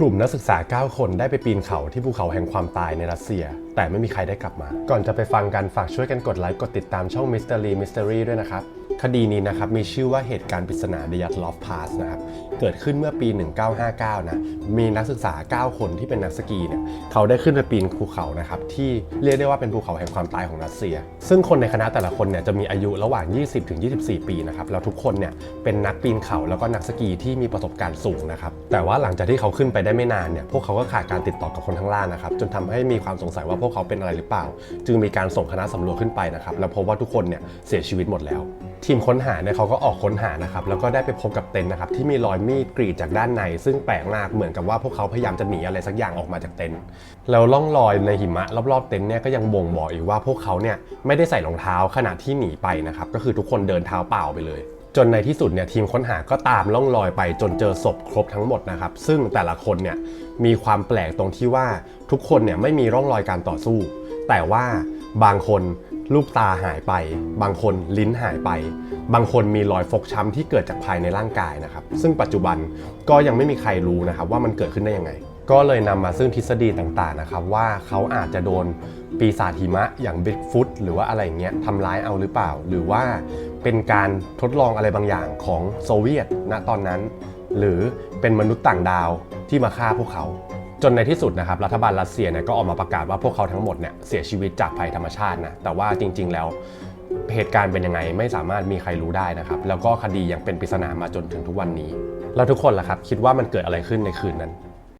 กลุ่มนักศึกษา 9 คนได้ไปปีนเขาที่ภูเขาแห่งความตายในรัสเซีย แต่ไม่มีใครได้กลับมา ก่อนจะไปฟังกันฝากช่วยกันกดไลค์กดติดตามช่อง Mystery Mystery ด้วยนะครับ คดีนี้นะครับมีชื่อว่าเหตุการณ์ปริศนาเดียร์ลอฟพาสนะครับเกิดขึ้นเมื่อปี 1959 นะมีนักศึกษา 9 คนที่เป็นนักสกีเนี่ยเขาได้ขึ้นไปปีนภูเขานะครับที่เรียกได้ว่าเป็นภูเขาแห่งความตายของรัสเซีย ซึ่งคนในคณะแต่ละคนเนี่ยจะมีอายุระหว่าง 20 ถึง 24 ปีนะครับแล้วทุกคนเนี่ยเป็นนักปีนเขาแล้วก็นักสกีที่มีประสบการณ์สูงนะครับแต่ว่าหลังจากที่เขาขึ้นไปได้ไม่นานเนี่ยพวกเขาก็ขาดการติดต่อกับคนข้างล่างนะครับจนทำให้มีความสงสัยว่าพวกเขาเป็นอะไรหรือเปล่า จึงมีการส่งคณะสำรวจขึ้นไปนะครับแล้วพบว่าทุกคนเนี่ยเสียชีวิตหมดแล้วทีมค้นหาเนี่ยเขาก็ออกค้นหานะครับแล้วก็ได้ไปพบกับเต็นท์นะครับที่มีรอยมีดกรีดจากด้านใน ซึ่งแปลกมากเหมือนกับว่าพวกเขาพยายามจะหนีอะไรสักอย่างออกมาจากเต็นท์แล้วล่องรอยในหิมะรอบๆเต็นท์เนี่ยก็ยังบ่งบอกอีกว่าพวกเขาเนี่ยไม่ได้ใส่รองเท้าขณะที่หนีไปนะครับก็คือทุกคนเดินเท้าเปล่าไปเลยจนในที่สุดเนี่ยทีมค้นหาก็ตามล่องรอยไปจนเจอศพครบทั้งหมดนะครับ ซึ่งแต่ละคนเนี่ยมีความแปลกตรงที่ว่าทุกคนเนี่ยไม่มีร่องรอยการต่อสู้ แต่ว่าบางคน ลูกตาหายไป บางคนลิ้นหายไป บางคนมีรอยฟกช้ำที่เกิดจากภายในร่างกายนะครับ ซึ่งปัจจุบันก็ยังไม่มีใครรู้นะครับว่ามันเกิดขึ้นได้ยังไง ก็เลยนำมาซึ่งทฤษฎีต่างๆนะครับว่าเขาอาจจะโดนปีศาจหิมะอย่างบิ๊กฟุตหรือว่าอะไรเงี้ยทำร้ายเอาหรือเปล่า หรือว่าเป็นการทดลองอะไรบางอย่างของโซเวียตณตอนนั้น หรือเป็นมนุษย์ต่างดาวที่มาฆ่าพวกเขา จนในที่สุดนะครับรัฐบาลรัสเซียเนี่ยก็ออกมาประกาศว่าพวกเขาทั้งหมดเนี่ยเสียชีวิตจากภัยธรรมชาตินะแต่ว่าจริง ๆ แล้วเหตุการณ์เป็นยังไงไม่สามารถมีใครรู้ได้นะครับ แล้วก็คดียังเป็นปริศนามาจนถึงทุกวันนี้ แล้วทุกคนล่ะครับ คิดว่ามันเกิดอะไรขึ้นในคืนนั้น